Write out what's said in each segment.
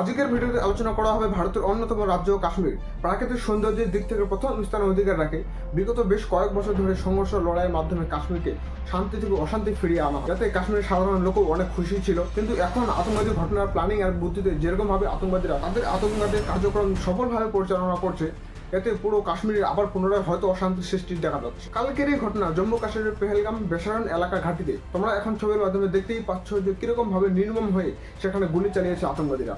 আজকের ভিডিওতে আলোচনা করা হবে ভারতের অন্যতম রাজ্য কাশ্মীর। প্রাকৃতিক সৌন্দর্যের দিক থেকে প্রথম স্থান অধিকার রাখে। বিগত বেশ কয়েক বছর ধরে সংঘর্ষ লড়াইয়ের মাধ্যমে কাশ্মীরকে শান্তি থেকে অশান্তি ফিরিয়ে আনা। যাতে কাশ্মীরের সাধারণ লোকও অনেক খুশি ছিল। কিন্তু এখন আতঙ্কবাদী ঘটনার প্ল্যানিং আর বুদ্ধিতে যেরকম ভাবে আতঙ্কবাদীরা তাদের আতঙ্কবাদের কার্যক্রম সফলভাবে পরিচালনা করছে, এতে পুরো কাশ্মীরে আবার পুনরায় হয়তো অশান্তি সৃষ্টির দেখা যাচ্ছে। কালকের এই ঘটনা জম্মু কাশ্মীরের পেহেলগাম বেসারান এলাকা ঘাটিতে। তোমরা এখন ছবির মাধ্যমে দেখতেই পাচ্ছ যে কীরকম ভাবে নির্মম হয়ে সেখানে গুলি চালিয়েছে আতঙ্কবাদীরা।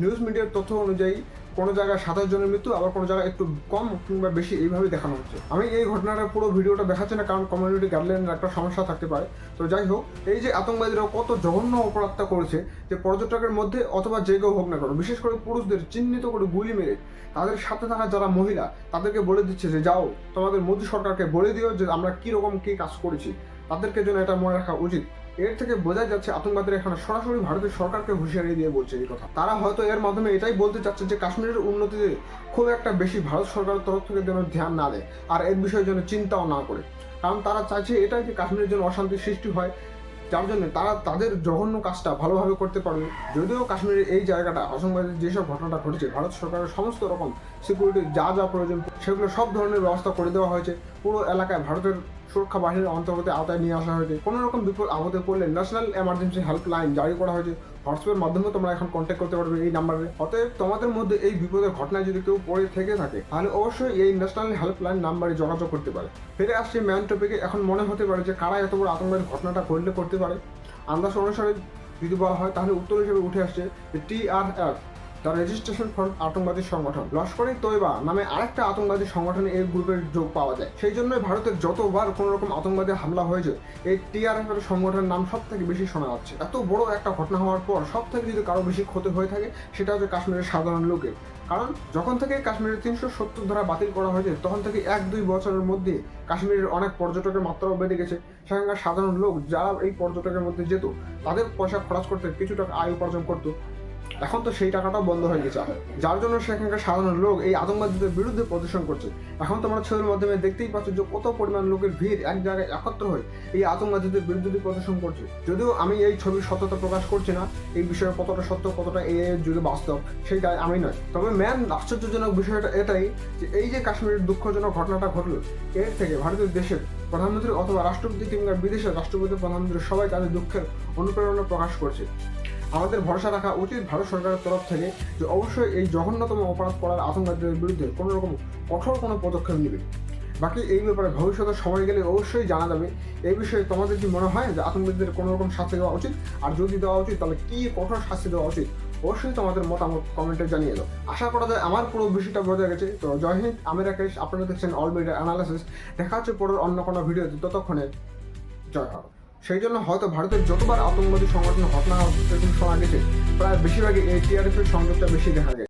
নিউজ মিডিয়ার তথ্য অনুযায়ী কোনো জায়গায় সাতাশ জনের মৃত্যু, আবার কোনো জায়গায় একটু কম কিংবা বেশি, এইভাবে দেখানো হচ্ছে। আমি এই ঘটনাটা পুরো ভিডিওটা দেখাচ্ছি না, কারণ কমিউনিটি গাইডলাইনের একটা সমস্যা থাকতে পারে। তো যাই হোক, এই যে আতঙ্কবাদীরা কত জঘন্য অপরাধটা করেছে, যে পর্যটকের মধ্যে অথবা যে কেউ হোক না কেন, বিশেষ করে পুরুষদের চিহ্নিত করে গুলি মেরে, তাদের সাথে থাকা যারা মহিলা, তাদেরকে বলে দিচ্ছে যে, যাও, তোমাদের মোদী সরকারকে বলে দিও যে, আমরা কীরকম কী কাজ করেছি। তাদেরকে জন্য এটা মনে রাখা উচিত। এর থেকে বোঝা যাচ্ছে আতঙ্কবাদীরা এখানে সরাসরি ভারতের সরকারকে হুঁশিয়ারি দিয়ে বলছে এই কথা। তারা হয়তো এর মাধ্যমে এটাই বলতে চাচ্ছে যে কাশ্মীরের উন্নতিতে খুব একটা বেশি ভারত সরকারের তরফ থেকে যেন ধ্যান না দেয় আর এর বিষয়ে যেন চিন্তাও না করে। কারণ তারা চাইছে এটাই যে কাশ্মীরের জন্য অশান্তি সৃষ্টি হয়, যার জন্য তারা তাদের জঘন্য কাজটা ভালোভাবে করতে পারবে। যদিও কাশ্মীরের এই জায়গাটা আতঙ্কবাদীর যেসব ঘটনাটা ঘটেছে, ভারত সরকারের সমস্ত রকম সিকিউরিটি যা যা প্রয়োজন সেগুলো সব ধরনের ব্যবস্থা করে দেওয়া হয়েছে। পুরো এলাকায় ভারতের সুরক্ষা বাহিনীর অন্তর্গত আওতায় নিয়ে আসা হয়েছে। কোনো রকম বিপদ আপদে পড়লে ন্যাশনাল এমার্জেন্সি হেল্পলাইন জারি করা হয়েছে। হোয়াটসঅ্যাপের মাধ্যমে তোমরা এখন কন্ট্যাক্ট করতে পারবে এই নাম্বারে অতএব তোমাদের মধ্যে এই বিপদের ঘটনায় যদি কেউ পড়ে থেকে থাকে, তাহলে অবশ্যই এই ন্যাশনাল হেল্পলাইন নাম্বারে যোগাযোগ করতে পারে। ফিরে আসছে ম্যান টপিকে এখন মনে হতে পারে যে কারা এত বড় আতঙ্কের ঘটনাটা করলে করতে পারে? আন্দাজ অনুসারে যদি বলা হয়, তাহলে উত্তর হিসেবে উঠে আসছে যে টিআরএফ দ্য রেজিস্ট্রেশন ফর আতঙ্কবাদী সংগঠন লস্কর তৈবা নামে আরেকটা আতঙ্কবাদী সংগঠনে এই গ্রুপের যোগ পাওয়া যায়। সেই জন্যই ভারতের যতবার কোনো রকম আতঙ্কবাদী হামলা হয়েছে, এই টিআরএফ এর সংগঠনের নাম সব থেকে বেশি শোনা যাচ্ছে। এত বড় একটা ঘটনা হওয়ার পর সব থেকে যদি কারও বেশি ক্ষতি হয়ে থাকে, সেটা হচ্ছে কাশ্মীরের সাধারণ লোকের। কারণ যখন থেকে কাশ্মীরের তিনশো সত্তর ধারা বাতিল করা হয়েছে, তখন থেকে এক দুই বছরের মধ্যে কাশ্মীরের অনেক পর্যটকের মাত্রাও বেড়ে গেছে। সেখানকার সাধারণ লোক যারা এই পর্যটকের মধ্যে যেত, তাদের পয়সা খরচ করতে কিছু টাকা আয় উপার্জন করতো। এখন তো সেই টাকাটাও বন্ধ হয়ে গেছে। যার জন্য সেখানকার সাধারণ লোক এই আতঙ্কবাদীদের বিরুদ্ধে প্রদর্শন করছে। এখন তোমরা ছবির মাধ্যমে দেখতেই পাচ্ছ যে কত পরিমাণ লোকের ভিড় এক জায়গায় একত্র হয়ে এই আতঙ্কবাদীদের বিরুদ্ধে প্রদর্শন করছে। যদিও আমি এই ছবির সত্যতা প্রকাশ করছি না, এই বিষয়ে কতটা সত্য, কতটা এ এর যুগে বাস্তব, সেইটা আমি নয়। তবে ম্যান আশ্চর্যজনক বিষয়টা এটাই যে এই যে কাশ্মীরের দুঃখজনক ঘটনাটা ঘটলো, এর থেকে ভারতের দেশের প্রধানমন্ত্রী অথবা রাষ্ট্রপতি কিংবা বিদেশের রাষ্ট্রপতি প্রধানমন্ত্রী সবাই তাদের দুঃখের অনুপ্রেরণা প্রকাশ করছে। আমাদের ভরসা রাখা উচিত ভারত সরকারের তরফ থেকে যে অবশ্যই এই জঘন্যতম অপরাধ করার আতঙ্কবাদীদের বিরুদ্ধে কোনো রকম কঠোর কোনো পদক্ষেপ নেবে। বাকি এই ব্যাপারে ভবিষ্যতে সময় গেলে অবশ্যই জানা যাবে। এই বিষয়ে তোমাদের কি মনে হয় যে আতঙ্কবাদীদের কোনো রকম শাস্তি দেওয়া উচিত? আর যদি দেওয়া উচিত, তাহলে কি কঠোর শাস্তি দেওয়া উচিত? অবশ্যই তোমাদের মতামত কমেন্টে জানিয়ে দাও। আশা করা যায় আমার পুরো বিষয়টা বোঝা গেছে। তো জয় হিন্দ, আমি আপনারা দেখছেন অল মিডিয়া অ্যানালাইসিস দেখা হচ্ছে পরের অন্য কোনো ভিডিওতে। ততক্ষণে জয় ভারত। সেই জন্য হয়তো ভারতের যতবার আতঙ্কবাদী সংগঠন ঘটনা শোনা গেছে প্রায় বেশিরভাগই এই টিআরএফ এর সংযোগটা বেশি দেখা যায়।